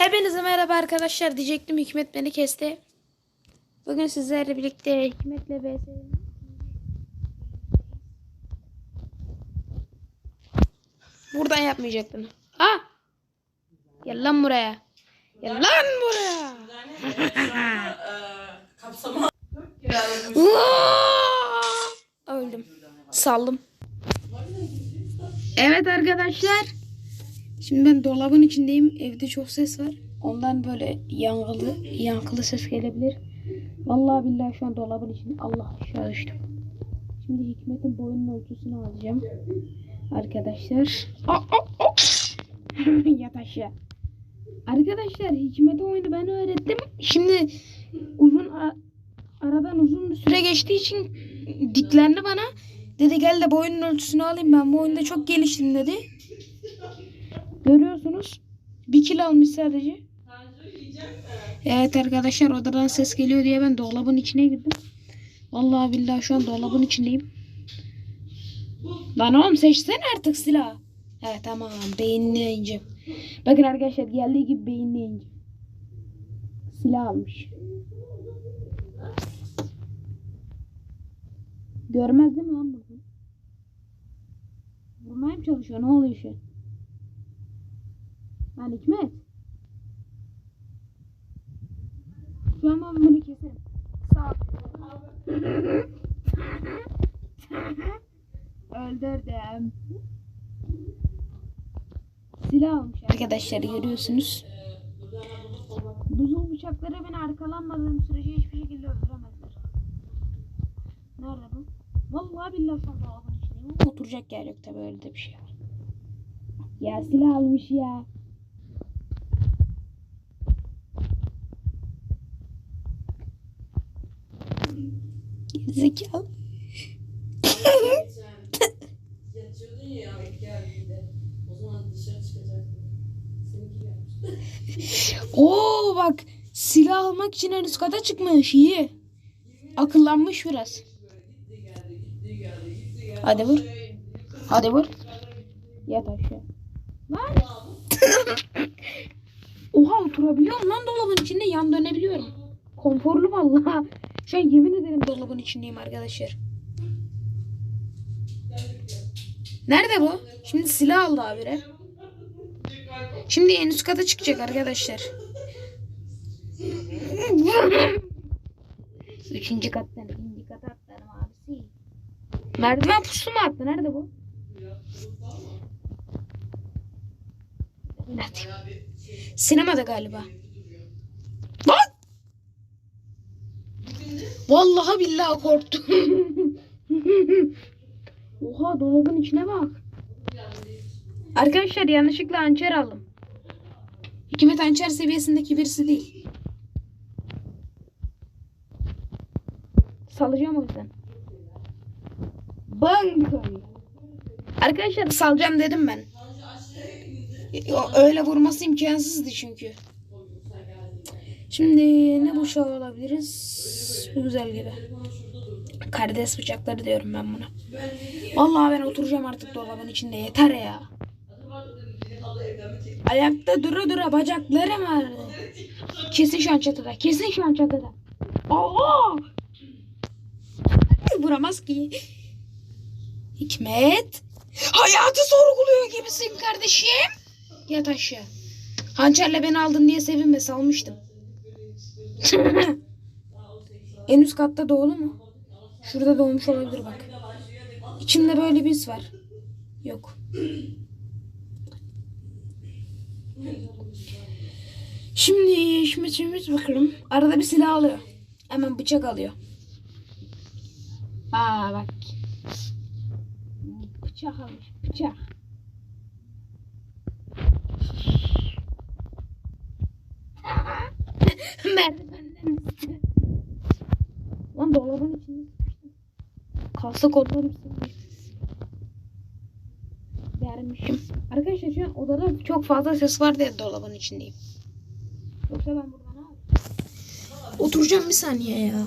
Hepinize merhaba arkadaşlar diyecektim Hikmet beni kesti. Bugün sizlerle birlikte Hikmet'le vs. Buradan yapmayacaktım. Ha? Gel lan buraya. Gel lan buraya. Öldüm. Saldım. Evet arkadaşlar. Şimdi ben dolabın içindeyim. Evde çok ses var. Ondan böyle yankılı, yankılı ses gelebilir. Vallahi billahi şu an dolabın içinde. Allah aşağı düştüm. Şimdi Hikmet'in boyunun ölçüsünü alacağım. Arkadaşlar. Aa, aa, aa. Yat aşağı. Arkadaşlar Hikmet'e oyunu ben öğrettim. Şimdi uzun aradan uzun bir süre geçtiği için diklendi bana. Dedi gel de boyunun ölçüsünü alayım ben bu oyunda çok geliştim dedi. Görüyorsunuz. Bir kilo almış sadece. Evet arkadaşlar odadan ses geliyor diye ben dolabın içine girdim. Vallahi billahi şu an dolabın içindeyim. Lan oğlum seçsene artık silah. Evet tamam beynini ineceğim. Bakın arkadaşlar geldiği gibi beynini ineceğim. Silah almış. Görmez değil mi lan bunu? Vurmaya mı çalışıyor? Ne oluyor şu? Lan Hikmet. Şu an ben bunu keserim. Sağ ol. Öldürdüm. Silah almış arkadaşlar görüyorsunuz. Buzul bıçakları beni arkalanmadığım sürece hiçbir şekilde öldüremezler. Nerede bu? Vallahi billahi içindeyim ama oturacak yer yok tabii öyle de bir şey var. Ya silah almış ya. Zekalı. yatıyordun ya ilk geldiğinde. O zaman dışarı çıkacaktın. Seninki gelmiş. Oo bak silah almak için en üst kata çıkmış iyi. Akıllanmış biraz. Hadi vur. Hadi vur. Yat aşağı. Lan. Oha oturabiliyorum lan dolabın içinde yan dönebiliyorum. Konforlu vallahi. Şu an yemin ederim dolabın içindeyim arkadaşlar. Nerede bu? Şimdi silah aldı abire. Şimdi en üst kata çıkacak arkadaşlar. Üçüncü kattan ikinci kata atlarım abisi. Merdiven pusu mu attı? Nerede bu? Sinemada galiba. Lan! Vallahi billahi korktum. Oha dolabın içine bak. Arkadaşlar yanlışlıkla hançer aldım. Hikmet hançer seviyesindeki birisi değil. Salacağım o yüzden. Bang! Arkadaşlar salacağım dedim ben. Öyle vurması imkansızdı çünkü. Şimdi ne bıçağı alabiliriz? Bu güzel gibi. Karides bıçakları diyorum ben buna. Vallahi ben oturacağım artık dolabın içinde yeter ya. Ayakta dura dura bacaklarım ağrıdı. Kesin şu an çatıda. Kesin şu an çatıda. Aa! Vuramaz ki. Hikmet. Hayatı sorguluyor gibisin kardeşim. Yat aşağı. Hançerle beni aldın diye sevinme salmıştım. En üst katta doğdu mu? Şurada doğmuş olabilir bak. İçimde böyle bir his var. Yok. Şimdi şimdi bakalım. Arada bir silah alıyor. Hemen bıçak alıyor. Aa bak. Bıçak almış. Bıçak. Düştü. Lan dolabın içinde sıkıştım. Kalsa kollarım sığmıyor. Dermişim. Arkadaşlar şu an odada çok fazla ses var diye dolabın içindeyim. Yoksa ben burada ne yapayım? Oturacağım bir saniye ya.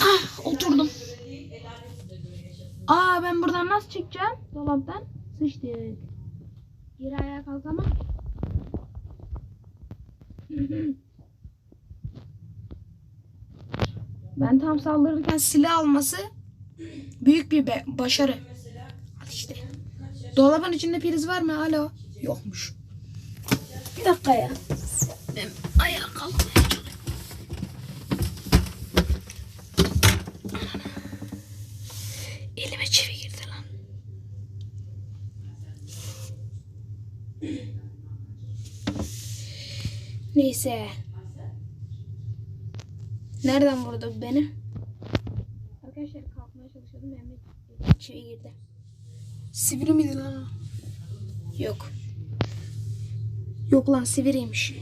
Ah oturdum. Aa ben buradan nasıl çıkacağım dolaptan? Sıçtık. Geri ayağa kalkamam. Ben tam saldırırken silah alması büyük bir başarı. Al işte. Dolabın içinde priz var mı? Alo. Yokmuş. Bir dakika ya. Ben ayağa kalkmaya. Elime çivi girdi lan. Neyse. Nereden vurdu beni? Arkadaşlar kalkmaya çalışıyordum. Elime çivi girdi. Sivri miydi lan o? Yok. Yok lan sivriymiş.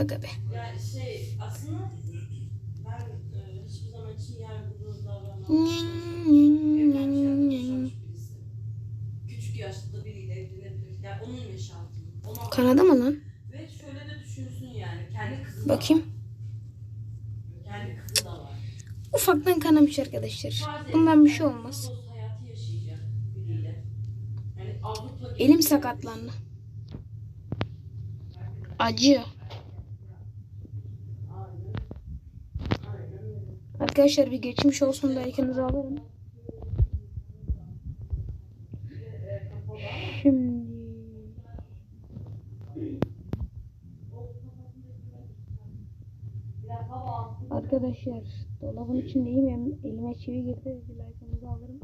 Aga be. Yani şey aslında ben e, hiçbir zaman için. Küçük yaşta biriyle evlenebilir. Yani onun yaşantı. Ona Kanadı mı lan? Ve şöyle de düşünsün yani. Kendi kızı Bakayım. da var. Kendi kızı da var. Ufaktan kanamış arkadaşlar. Bundan bir şey olmaz. Elim sakatlandı. Acıyor. Arkadaşlar bir geçmiş olsun da ikinizi alırım. Şimdi arkadaşlar dolabın içindeyim. Hem elime çivi girdi. Like'ınızı alırım.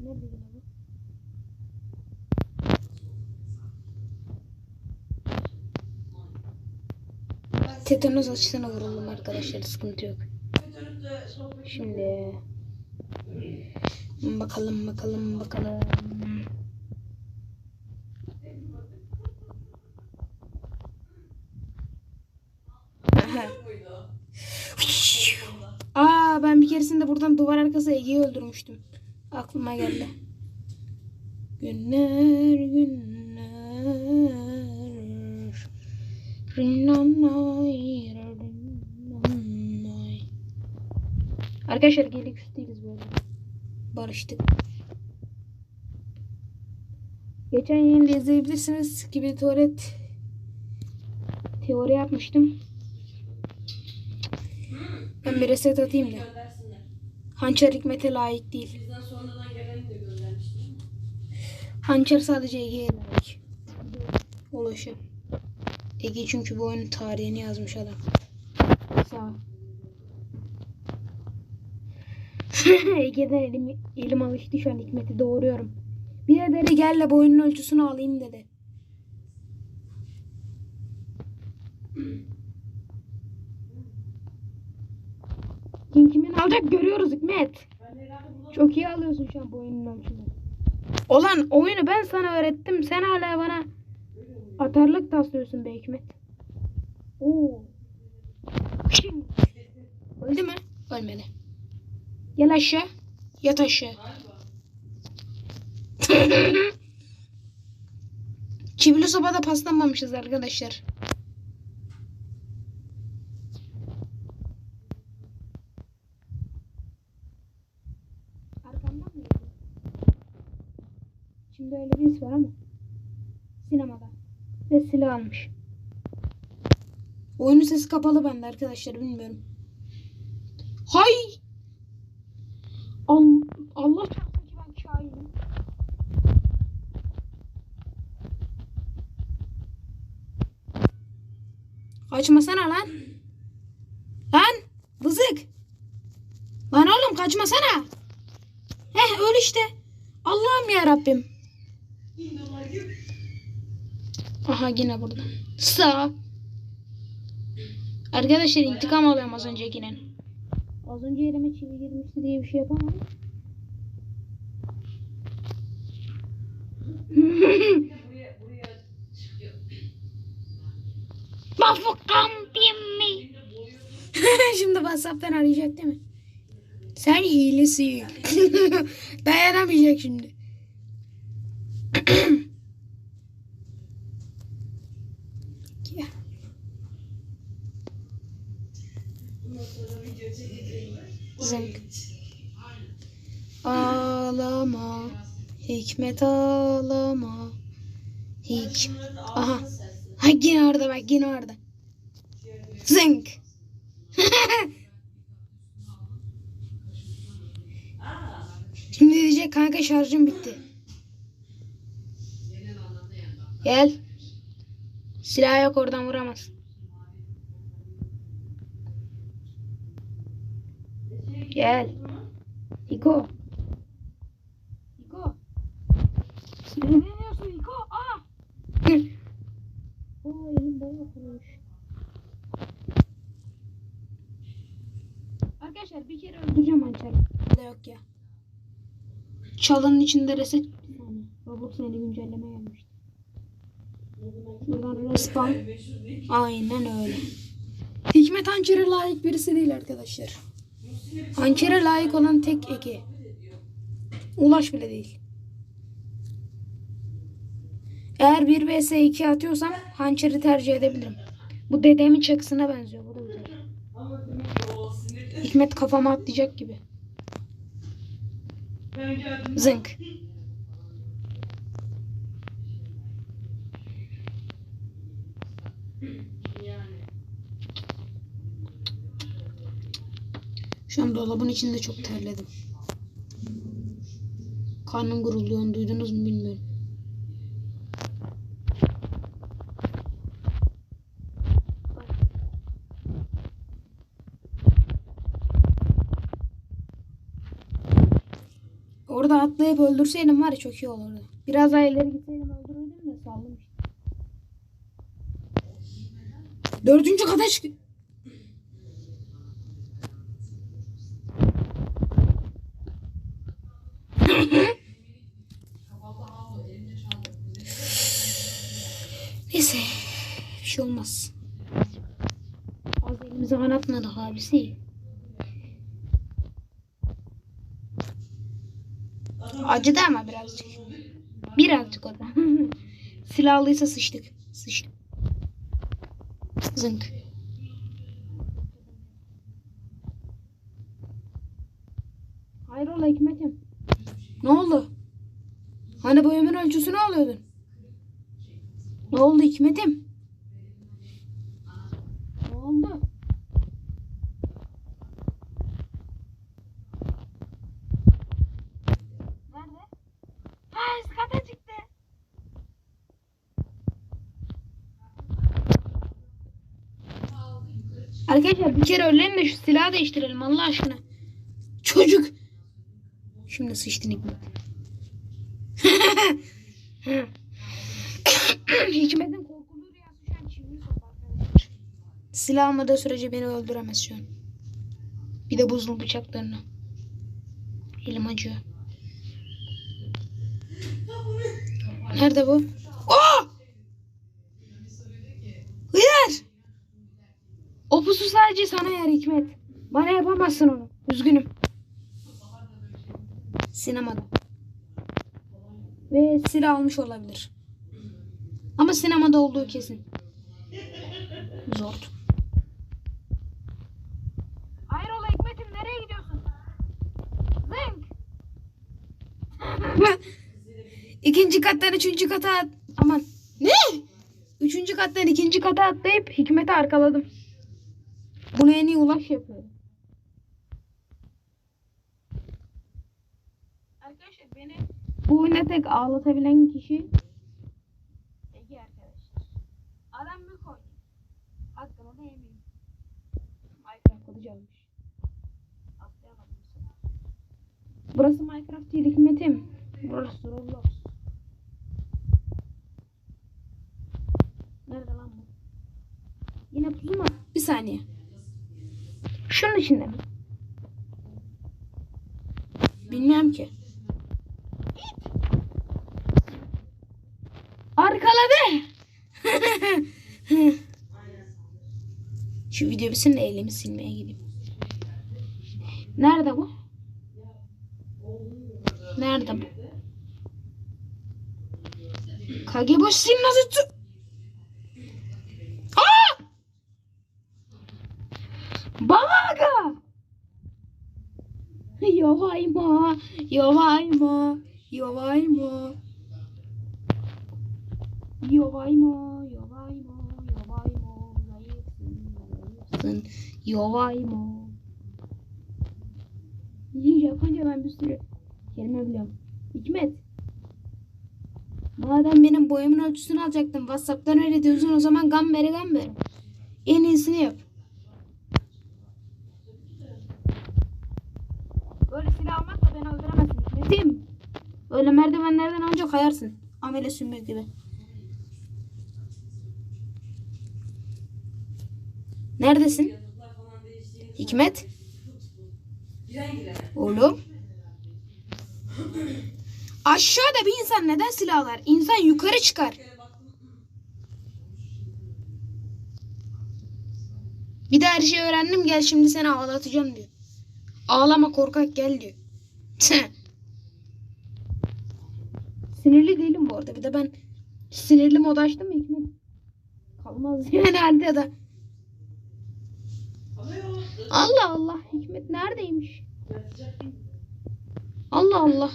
Nerede bu? Tetanoz açısına vuruldum arkadaşlar. Sıkıntı yok. Şimdi bakalım bakalım bakalım. Aha. muydu? Aa ben buradan duvar arkası Ege'yi öldürmüştüm. Aklıma geldi. Günler günler. Rinnanay, rinnanay. Arkadaşlar gelik üst değiliz bu arada. Barıştık. Geçen yayında izleyebilirsiniz gibi tuvalet teori yapmıştım. Ben bir reset atayım da. Hançer hikmete layık değil. Bizden sonradan geleni de göndermiştim. Hançer sadece Ege'ye layık. Ulaşı. Ege çünkü bu oyunun tarihini yazmış adam. Sağ ol. Ege'den elim, elim alıştı şu an hikmeti doğuruyorum. Bir de dedi gel de boyunun ölçüsünü alayım dedi. Kim kimin alacak görüyoruz Hikmet. Çok iyi alıyorsun şu an boyunun ölçüsünü. Olan oyunu ben sana öğrettim. Sen hala bana atarlık taslıyorsun be Hikmet. Oo. Öldü mü? Ölmedi. Gel aşağı. Yat aşağı. Çivili sobada paslanmamışız arkadaşlar. Şimdi öyle bir his var ama. Sinemada. Ve silah almış. Oyunun sesi kapalı bende arkadaşlar bilmiyorum. Hay! Al Allah çarpsın ki ben kahinim. Kaçmasana lan. Lan vızık. Lan oğlum kaçmasana. Heh öl işte. Allah'ım ya Rabbim. Aha yine burada. Sağ. Arkadaşlar intikam alıyorum az öncekinin. Az önce elime çivi girmişti diye bir şey yapamam. Çıkıyor. Bafukam mi? Şimdi WhatsApp'tan arayacak değil mi? Sen hilesin. Dayanamayacak şimdi. Çekeceğim. Zınk. Ağlama. Hikmet ağlama. Hik. Aha. Ha yine orada bak yine orada. Zınk. Şimdi diyecek kanka şarjım bitti. Gel. Silah yok oradan vuramaz. Gel. Iko. Iko. Ne diyorsun Iko? Aa. Oo elim bayağı kurumuş. Arkadaşlar bir kere öldüreceğim hançeri. Da yok ya. Çalının içinde reset. Saniye. Roblox yeni güncelleme gelmişti. Değil. Aynen öyle. Hikmet hançere layık birisi değil arkadaşlar. Hançere layık olan tek Ege. Ulaş bile değil. Eğer 1 vs 2 atıyorsam hançeri tercih edebilirim. Bu dedemin çakısına benziyor. Bu. Hikmet kafama atlayacak gibi. Zınk. Şu an dolabın içinde çok terledim. Karnım gurulduyor duydunuz mu bilmiyorum. Orada atlayıp öldürseydim var ya çok iyi olurdu. Biraz daha ileri gitseydim öldürürdüm de saldım işte. Dördüncü kata çık. Neyse. Bir şey olmaz. Az elimize kanatmadık abisi. Acıdı ama birazcık. Birazcık o da. Silahlıysa sıçtık. Sıçtık. Zınk. Hayrola Hikmet'im. Ne oldu? Hani boyumun ölçüsü ne alıyordun? Ne oldu Hikmet'im? Ne oldu? Nerede? Ha üst kata çıktı. Arkadaşlar bir kere ölelim de şu silahı değiştirelim Allah aşkına. Çocuk. Şimdi sıçtın Hikmet. Hikmet'in korkulu rüyası şu an çivili. Silah almadığı sürece beni öldüremez şu an. Bir de buzlu bıçaklarını. Elim acıyor. Nerede bu? O pusu sadece sana yer Hikmet. Bana yapamazsın onu. Üzgünüm. Sinemada. Ve silah almış olabilir. Ama sinemada olduğu kesin. Zor. Hayrola Hikmet'im nereye gidiyorsun? Zınk. İkinci kattan üçüncü kata at- aman ne? Üçüncü kattan ikinci kata atlayıp Hikmet'i arkaladım. Bunu en iyi Ulaş yapıyor. Arkadaşlar beni bu oyuna tek ağlatabilen kişi Ege arkadaşlar. Adam mı koy? Hakkını da yemeyeyim. Minecraft. Atlayamadım sefer. Burası Minecraft değil Hikmet'im. Burası Roblox. Nerede lan bu? Yine pusu mu? Bir saniye. Şunun içinde mi? Bilmiyorum ki. Arkaladı. Şu video bitsin de elimi silmeye gideyim. Nerede bu? Nerede bu? Kageboshi Nazutsu. Aa! yovay mı? Yovay mı? Yovay mı? Yovay mı? Yovay mı? Yovay mı? Zayıfsın, zayıfsın. Yovay mı? Yiyince yapınca ben bir sürü kelime biliyorum. Hikmet. Madem benim boyumun ölçüsünü alacaktın. Whatsapp'tan öyle diyorsun o zaman gam beri gam beri. En iyisini yap. Öyle merdivenlerden ancak kayarsın. Amele sümük gibi. Neredesin? Hikmet? Oğlum. Aşağıda bir insan neden silah alır? İnsan yukarı çıkar. Bir de her şeyi öğrendim gel şimdi seni ağlatacağım diyor. Ağlama korkak gel diyor. Sinirli değilim bu arada. Bir de ben sinirli mod açtım mı Hikmet? Kalmaz yani haritada. Allah Allah. Hikmet neredeymiş? Allah Allah.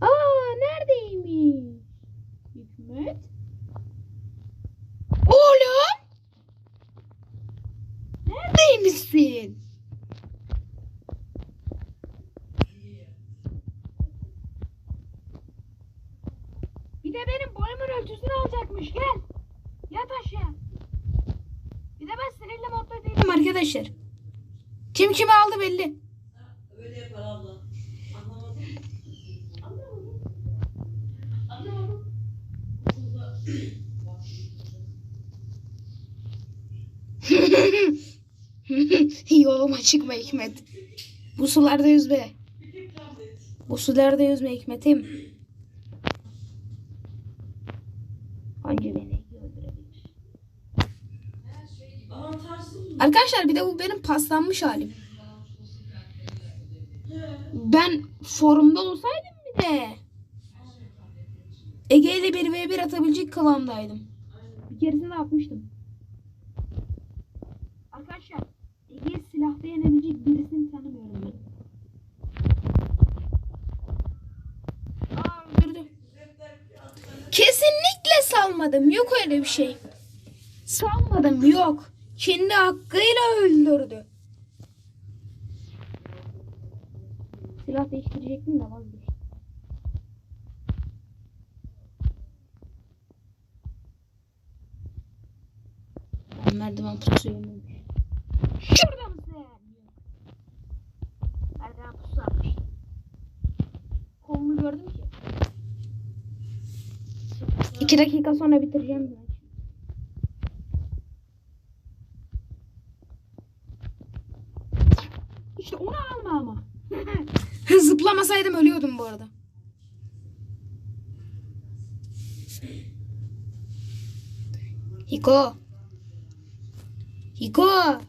Aa neredeymiş? Hikmet. Oğlum. Neredeymişsin? Bir de benim boyumun ölçüsünü alacakmış. Gel. Yat aşağı. Bir de ben sinirli modda değilim arkadaşlar. Kim kimi aldı belli. Öyle yapar abla. Anlamadım. Anlamadım. Anlamadım. Yoluma çıkma Hikmet. Bu sularda yüzme. Bu sularda yüzme Hikmet'im. Anca beni Arkadaşlar bir de bu benim paslanmış halim. Ben forumda olsaydım bir de Ege ile 1v1 atabilecek kıvamdaydım. Bir keresinde atmıştım. Arkadaşlar Ege'ye silahta yenebilecek birisini tanımıyorum ben. Aa. Kesinlikle salmadım. Yok öyle bir şey. Salmadım yok. Kendi hakkıyla öldürdü. Silah değiştirecektim de vazgeçtim. Ben merdiven yememiş. Şurada mısın? Merdiven pusu atmış. Kolunu gördüm ki. İki dakika sonra bitireceğim ben. İşte onu alma ama. Zıplamasaydım ölüyordum bu arada. Hiko. Hiko.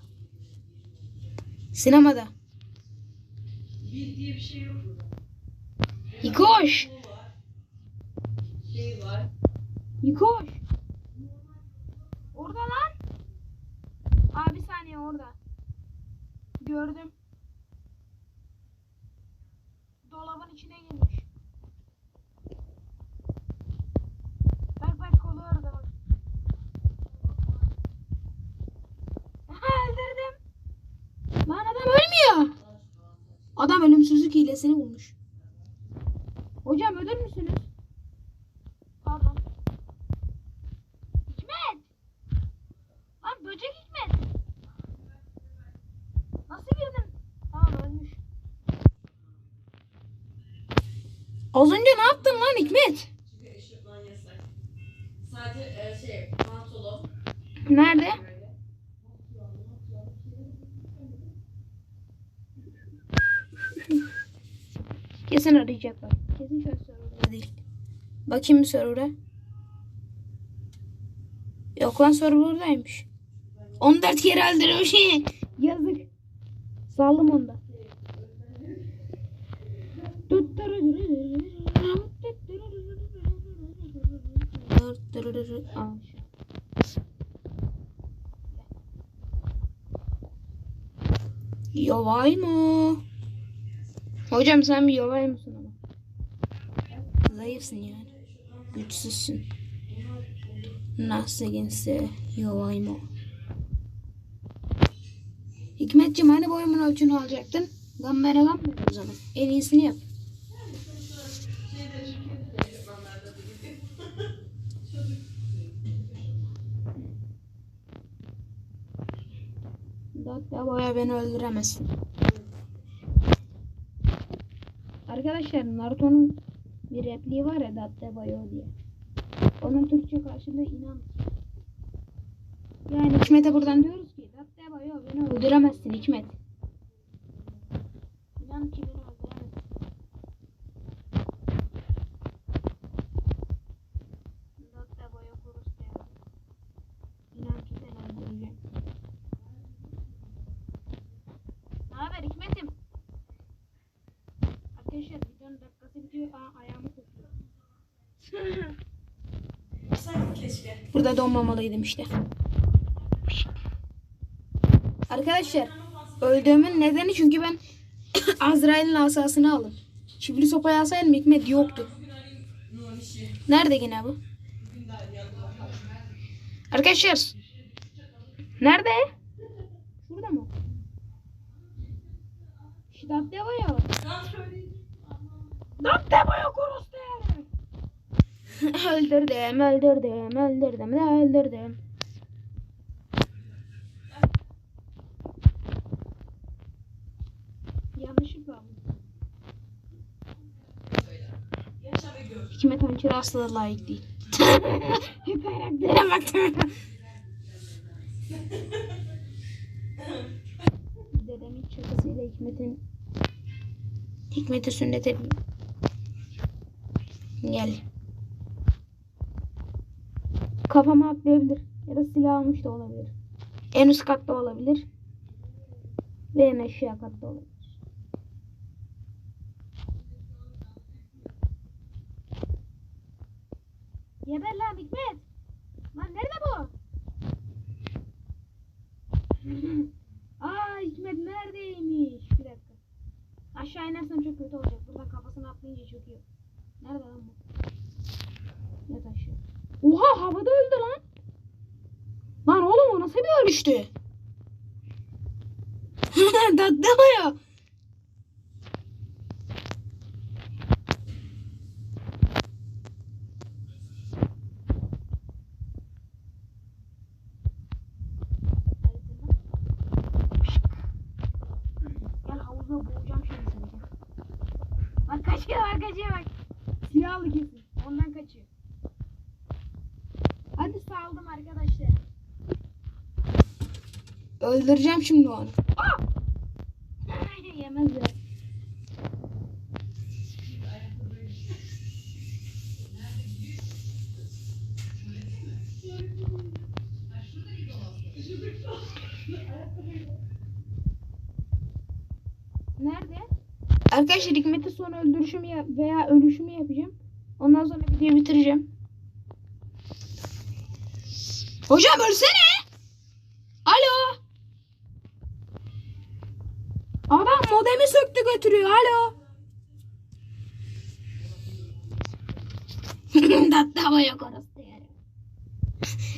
Sinemada. Bir diye bir şey yok. Hikoş. Şey var. Hikoş. Orada lan. Aa bir saniye orada. Gördüm. Dolabın içine girmiş. Bak bak kolu orada bak. Aha öldürdüm. Lan adam ölmüyor. Adam ölümsüzlük hilesini bulmuş. Hocam ölür müsünüz? Pardon. Hikmet! Lan böcek Hikmet! Nasıl girdin? Tamam ölmüş. Az önce ne yaptın lan Hikmet? Çünkü eşofman yasak. Sadece e, şey pantolon. Nerede? Böyle. Kesin arayacaklar. Kesin şöyle serverda değil. Bakayım bir server'a. Yok lan serverdaymış. 14 kere öldürmüş. Yazık. Saldım onda. Aa, Yovay mı? Hocam sen bir mısın ama? Zayıfsın yani. Güçsüzsün. Nasıl gençse yovay mı? Hikmetciğim hani boyumun ölçünü alacaktın? Lan mı o zaman? En iyisini yap. Hatta boya beni öldüremezsin. Arkadaşlar Naruto'nun bir repliği var ya Datte Bayo diye. Onun Türkçe karşılığı inan. Yani Hikmet'e buradan diyoruz ki Datte Bayo beni öldüremezsin Hikmet. İnan ki beni öldüremezsin. Datte Bayo Kuruste. İnan ki seni öldüreceğim. Ne haber Hikmet'im? Arkadaşlar videonun dakikası bitiyor. Aa, ayağımı kokuyor. Sen Burada donmamalıydım işte. Arkadaşlar öldüğümün nedeni çünkü ben Azrail'in asasını aldım. Çivili sopayı alsaydım Hikmet yoktu. Nerede yine bu? Arkadaşlar. Nerede? Şurada mı? İşte Datteboya. Datteboya kurustu. öldürdüm, öldürdüm, öldürdüm, öldürdüm. Yanlışlıkla gör. Hikmet Hançer asla layık değil. Karaktere baktım. Dedemin şakasıyla Hikmet'in Hikmet'e sünnet edeyim. Gel. Kafama atlayabilir. Ya da silah almış da olabilir. En üst katta olabilir. Ve en aşağı katta olabilir. Geber lan Hikmet. Lan nerede bu? Aa Hikmet neredeymiş? Bir dakika. Aşağı inersen çok kötü olacak. Buradan kafasını atlayınca çok. Nerede lan bu? Yat aşağı. Oha havada öldü lan. Lan oğlum o nasıl bir ölüştü? Datlama ya. Gel havuza boğacağım şimdi seni. gel. Bak kaçıyor bak kaçıyor bak. Silahlı kesin. Ondan kaçıyor. Hadi saldım arkadaşlar. Öldüreceğim şimdi onu. Aa! Yemez ya. Nerede? Arkadaşlar Hikmet'e son öldürüşümü veya ölüşümü yapacağım. Ondan sonra videoyu bitireceğim. Hocam ölsene. Modemi söktü götürüyor. Alo. Tatlama yok orası yani.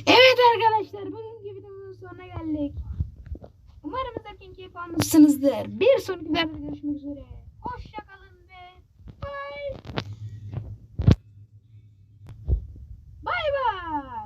Evet arkadaşlar bugünkü videomuzun sonuna geldik. Umarım izlerken keyif almışsınızdır. Bir sonraki videoda görüşmek üzere. Hoşçakalın ve bye. Bye bye.